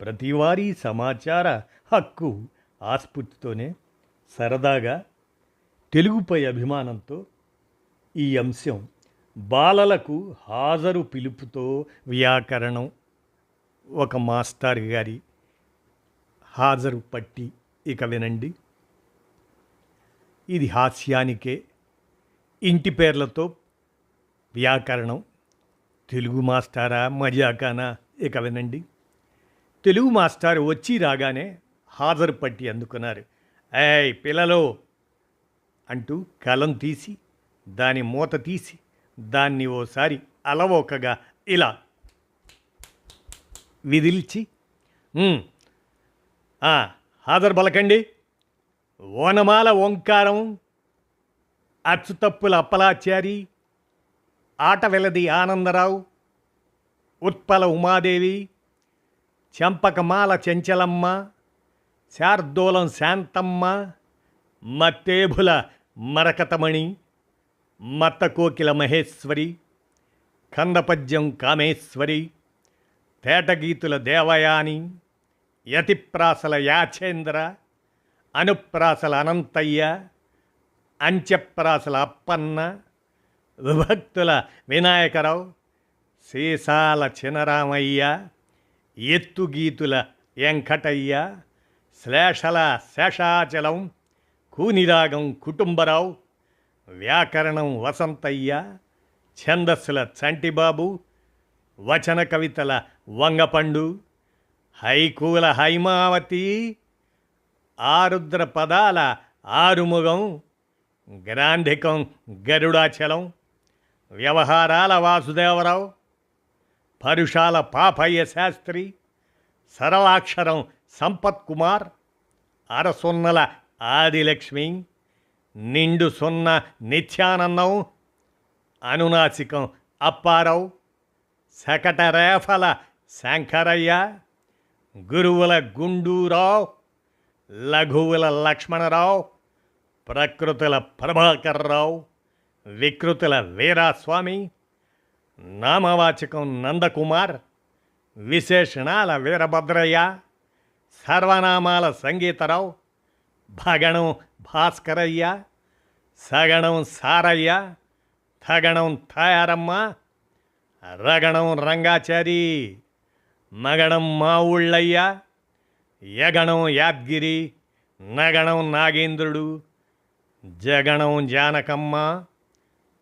ప్రతివారీ సమాచార హక్కు ఆస్ఫూర్తితోనే సరదాగా తెలుగుపై అభిమానంతో ఈ అంశం బాలలకు హాజరు పిలుపుతో వ్యాకరణం ఒక మాస్టర్ గారి హాజరు పట్టి ఇక వినండి. ఇది హాస్యానికే ఇంటి పేర్లతో వ్యాకరణం. తెలుగు మాస్టారా మజాకానా ఇక వినండి. తెలుగు మాస్టర్ వచ్చి రాగానే హాజరు పట్టి అందుకున్నారు. ఏయ్ పిల్లలు! అంటూ కలం తీసి దాని మూత తీసి దాన్ని ఓసారి అలవోకగా ఇలా విదిల్చి హాజరు పలకండి. ఓనమాల ఓంకారం అచ్చుతప్పుల అప్పలాచారి ఆట వెలది ఆనందరావు ఉత్పల ఉమాదేవి చెంపకమాల చెంచలమ్మ శార్దూలం శాంతమ్మ మత్తేభుల మరకతమణి మత్తకోకిల మహేశ్వరి కందపద్యం కామేశ్వరి తేటగీతుల దేవయాని యతిప్రాసల యాచేంద్ర అనుప్రాసల అనంతయ్య అంచెప్రాసల అప్పన్న విభక్తుల వినాయకరావు సీసాల చినరామయ్య ఎత్తుగీతుల వెంకటయ్య శ్లేషల శేషాచలం కూనిరాగం కుటుంబరావు వ్యాకరణం వసంతయ్య. ఛందస్సుల చంటిబాబు వచన కవితల వంగపండు హైకూల హైమావతి ఆరుద్ర పదాల ఆరుముగం గ్రాంధికం గరుడాచలం వ్యవహారాల వాసుదేవరావు పరుషాల పాపయ్య శాస్త్రి సరళాక్షరం సంపత్ కుమార్ అరసున్నల ఆదిలక్ష్మి నిండు సున్న నిత్యానందం అనునాసికం అప్పారావు శకటరేఫల శంకరయ్య గురువుల గుండూరావు లఘువుల లక్ష్మణరావు ప్రకృతుల ప్రభాకర్రావు వికృతుల వీరాస్వామి నామవాచకం నందకుమార్ విశేషణాల వీరభద్రయ్య సర్వనామాల సంగీతరావు భగణం భాస్కరయ్య సగణం సారయ్య థగణం తయారమ్మ రగణం రంగాచారి మగణం మావుళ్ళయ్య యగణం యాద్గిరి నగణం నాగేంద్రుడు జగణం జానకమ్మ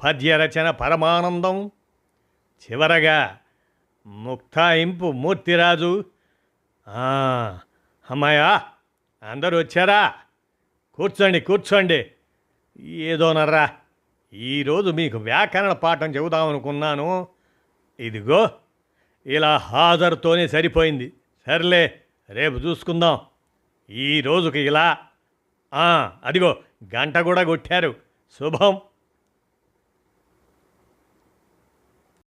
పద్యరచన పరమానందం చివరగా ముక్తాయింపు మూర్తిరాజు. అమ్మాయా అందరూ వచ్చారా? కూర్చోండి కూర్చోండి. ఏదోనర్రా ఈరోజు మీకు వ్యాకరణ పాఠం చెబుదామనుకున్నాను. ఇదిగో ఇలా హాజరుతోనే సరిపోయింది. సర్లే రేపు చూసుకుందాం. ఈ రోజుకి ఇలా. అదిగో గంట కూడా కొట్టారు. శుభం.